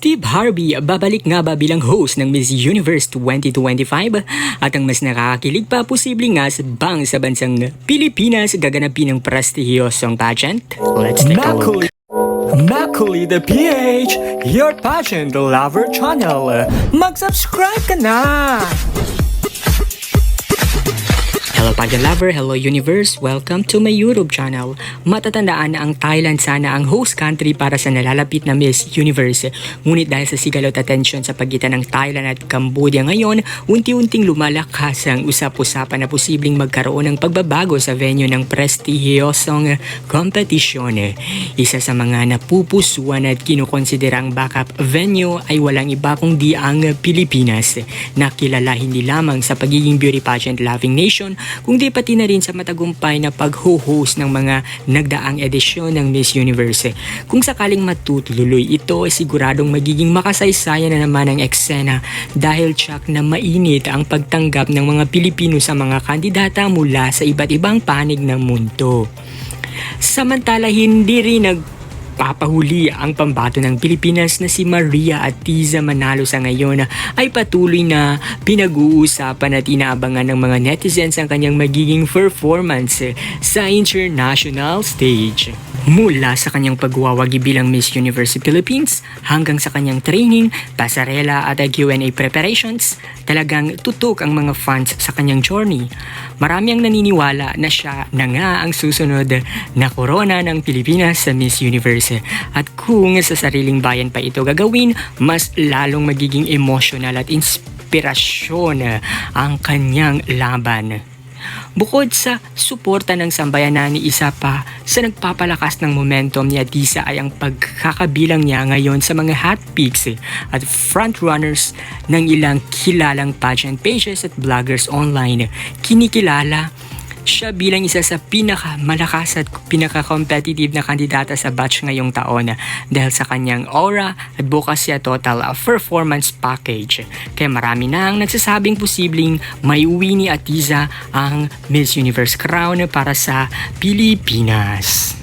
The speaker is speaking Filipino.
Steve Harvey babalik nga ba bilang host ng Miss Universe 2025? At ang mas nakakakilig pa, posible nga sa bang sa bansang Pilipinas gaganapin ng prestihiyosong pageant? Let's take a look. Makuli the PH, your pageant lover channel. Mag-subscribe ka na! Pageant lover, hello universe, welcome to my YouTube channel. Matatandaan na ang Thailand sana ang host country para sa nalalapit na Miss Universe. Ngunit dahil sa sigalot atensyon sa pagitan ng Thailand at Cambodia ngayon, unti-unting lumalakas ang usap-usapan na posibleng magkaroon ng pagbabago sa venue ng prestihiyosong kompetisyon. Isa sa mga napupusuan at kinukonsiderang backup venue ay walang iba kundi ang Pilipinas na kilala hindi lamang sa pagiging beauty pageant loving nation kundi pati na rin sa matagumpay na pag-host ng mga nagdaang edisyon ng Miss Universe. Kung sakaling matutuloy ito, ay siguradong magiging makasaysayan na naman ang eksena dahil tsak na mainit ang pagtanggap ng mga Pilipino sa mga kandidata mula sa iba't ibang panig ng mundo. Samantala hindi rin nag papahuli ang pambato ng Pilipinas na si Maria Atiza Manalo sa ngayon ay patuloy na pinag-uusapan at inaabangan ng mga netizens ang kanyang magiging performance sa international stage. Mula sa kanyang pagwawagi bilang Miss Universe Philippines hanggang sa kanyang training, pasarela at Q&A preparations, talagang tutok ang mga fans sa kanyang journey. Marami ang naniniwala na siya na nga ang susunod na korona ng Pilipinas sa Miss Universe. At kung sa sariling bayan pa ito gagawin, mas lalong magiging emotional at inspirasyon ang kanyang laban. Bukod sa suporta ng sambayanan ni isa pa sa nagpapalakas ng momentum ni Adisa ay ang pagkakabilang niya ngayon sa mga hot picks at frontrunners ng ilang kilalang pageant pages at bloggers online. Kinikilala siya bilang isa sa pinakamalakas at pinaka-competitive na kandidata sa batch ngayong taon dahil sa kanyang aura at bukas siya total performance package. Kaya marami na ang nagsasabing posibleng may uwi ni Atiza ang Miss Universe crown para sa Pilipinas.